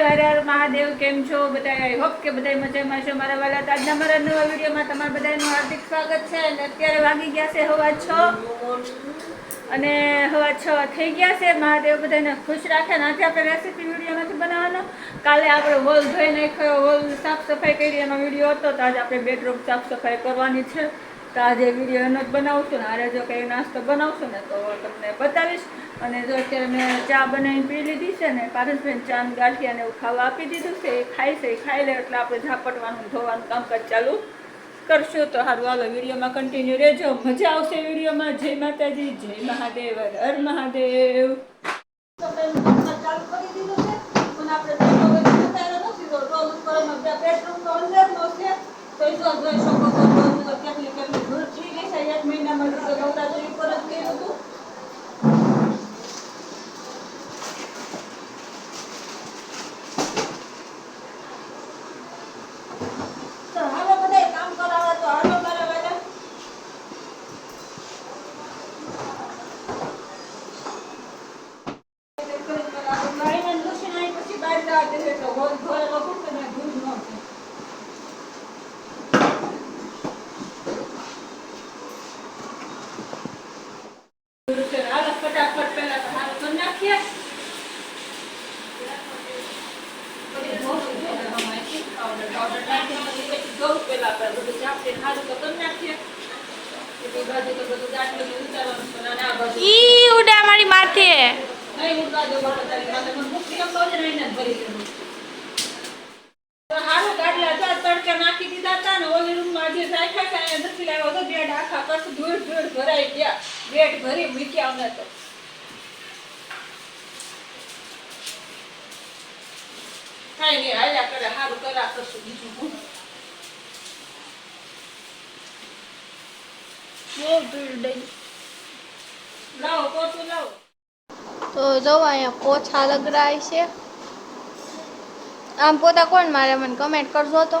હરે હર મહાદેવ, કેમ છો? બધા આઈ હોપ કે બધા મજામાં છો. મારા વાલા તો આજના મારા નવા વિડીયોમાં તમારા બધાનું હાર્દિક સ્વાગત છે અને અત્યારે વાગી ગયા છે હવા છ. અને હવા છ થઈ ગયા છે. મહાદેવ બધાને ખુશ રાખે અને આપણે રેસીપી વીડિયો નથી બનાવવાનો. કાલે આપણે હોલ ધોઈ નાખ્યો હોલ સાફ સફાઈ કરી એનો વીડિયો હતો તો આજે આપણે બેડરૂમ સાફ સફાઈ કરવાની છે. તો આજે વીડિયો એનો જ બનાવશું ને? આરે જો કંઈ નાસ્તો બનાવશું ને, તો તમને બતાવીશ. અને જો અત્યારે મેં ચા બનાવીને પી લીધી છે ને, પારસબેન ચા ગાંઠી અને એવું ખાવા આપી દીધું છે, એ ખાઈ છે, એ ખાઈ લે, એટલે આપણે ઝાપટવાનું, ધોવાનું કામકાજ ચાલુ કરશું. તો સારું, હાલો વિડીયોમાં કન્ટિન્યુ રહેજો. મજા આવશે વિડીયોમાં જય માતાજી, જય મહાદેવ, હર મહાદેવ. આપણે પેટ્રોલ વગર બતાવ્યો નથી તો રોલ ઉપર એમાં પેટ્રોલ તો અંદરનો છે તો એ જો જોઈ શકો છો રોજ કેટલી કેટલી ભૂલ થઈ ગઈ છે એક મહિનામાં તો નવરાત્રી ઉપર જ કર્યું હતું તો હાલો બધાય કામ કરાવે તો હાલો મારા વાલા ગાડીને લૂસીને આવી પછી બહાર જવા દેશે તો હોલ ધોયેલો ખૂટે ને ધૂળ ન થાય. ધૂળ છે. હાલો ફટાફટ પહેલા તો હારું કરી નાખીએ. પછી ધોવું છે ને આમાં powder powder નાખીને પછી પછી ધોવું પહેલા આપણે બધું ઝાપટીને તો કરી નાખીએ. પછી એ બાજુ તો બધું દાટલું ને ઉતારવાનું છે અને આ બાજુ ઈ ઉડા મારી માથે નહીં ઉડવા દો બાપા તારી માથે મને મૂકી તો જ રહીને ભરી દેવું. હારું ગાડલા હતા તડકે નાખી દીધા હતા ને ઓલી રૂમમાં જે રાખ્યા હતા અહીંયા નથી લાવ્યો તો બેડ આખા કસ ધૂળ ધૂળ ભરાઈ ગયા બેડ ભરી મૂક્યા અમે તો કાંઈ નહીં હાલ્યા કરે હારું કરા કરશું બીજું તો જો અહીંયા પોછા લગરાય છે. આમ પોતા કોણ મારે? મને કમેન્ટ કરજો તો.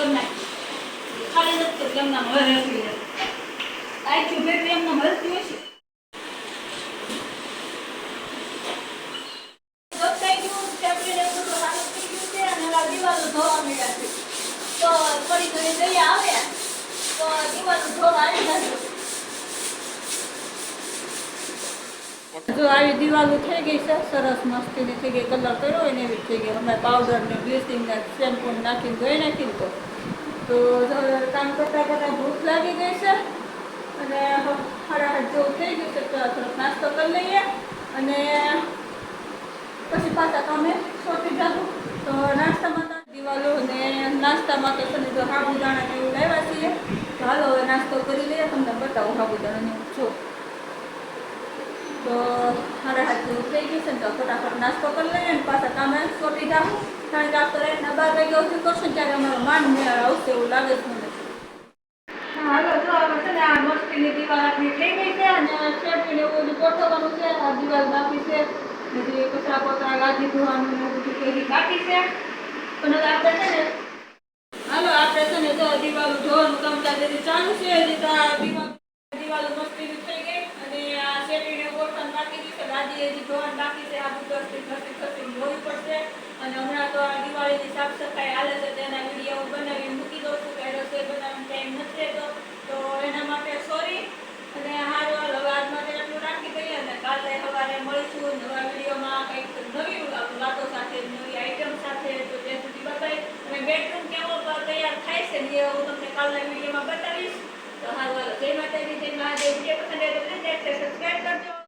કરી નાખી ખાલી નથી કરી એમના હવે રહેતી આખી માંડ્યા તો થોડી ઘરે જઈ આવ્યા. તો દિવાલો ધોવા આવી જશે. જો આવી દિવાલો થઈ ગઈ છે, સરસ મસ્તીની થઈ ગઈ, કલર કર્યો હોય એવી થઈ ગઈ. અમે પાવડર ને બ્લીચિંગ ને શેમ્પૂ નાખીને ધોઈ નાખીને તો. તો કામ કરતાં કરતાં ભૂખ લાગી ગઈ છે. અને સાડા જેવું થઈ ગયું છે, તો થોડોક નાસ્તો કરી લઈએ. અને પછી પાછા કામે સોટી જાતું તો નાસ્તામાં તો દિવાલો ને નાસ્તામાં તો છે ને જો સાબુદાણા ને એવું લાવ્યા છીએ. તો હાલો હવે નાસ્તો કરી લઈએ, તમને બતાવું હાબુદાણા ને જો. તો સાડા હાથ જેવું થઈ ગયું છે ને તો ફટાફટ નાસ્તો કરી લઈએ ને પાછા કામે સોટી જાઉં કારણ કે આપણે રાતના બાર વાગ્યા સુધી કરશું ત્યારે અમારો માંડ મેળ આવશે એવું લાગે છે મને હાલો જો હવે છે ને આ મસ્તીની દિવાલ આપણી થઈ ગઈ છે અને શેઠને એવું બધું ગોઠવવાનું છે આ દિવાલ બાકી છે બધી કચરા પોતરા ગાદી ધોવાનું ને એવું બધું કરી બાકી છે પણ હવે આપણે છે ને હાલો આપણે છે ને જો દિવાલ ધોવાનું કામકાજ હજી ચાલુ છે હજી તો આ દિવાલ દિવાલો મસ્તી થઈ ગઈ અને આ શેરીને ગોઠણ બાકી છે ગાદી હજી ધોવાનું બાકી છે, આ બધું ઘસી ઘસી ઘસી ધોવી પડશે. અને હમણાં તો આ દિવાળીની સાફ સફાઈ હાલે છે તેના વીડિયો હું બનાવીને મૂકી દઉં છું કે રસોઈ બનાવવાનો ટાઈમ નથી રહેતો. તો એના માટે સોરી અને હારું, હાલ હવે આજ માટે એટલું રાખી દઈએ અને કાલે સવારે મળીશું નવા વિડીયોમાં કંઈક નવી વાતો સાથે, નવી આઈટમ સાથે, તો ત્યાં સુધી બતાવી અને બેડરૂમ કેવો તૈયાર થાય છે ને એ હું તમને કાલના વિડીયોમાં બતાવીશ. તો હાલ વાલો જય માતાજી, જય મહાદેવ. વીડિયો પસંદ આવે તો પ્લીઝ સબસ્ક્રાઈબ કરજો.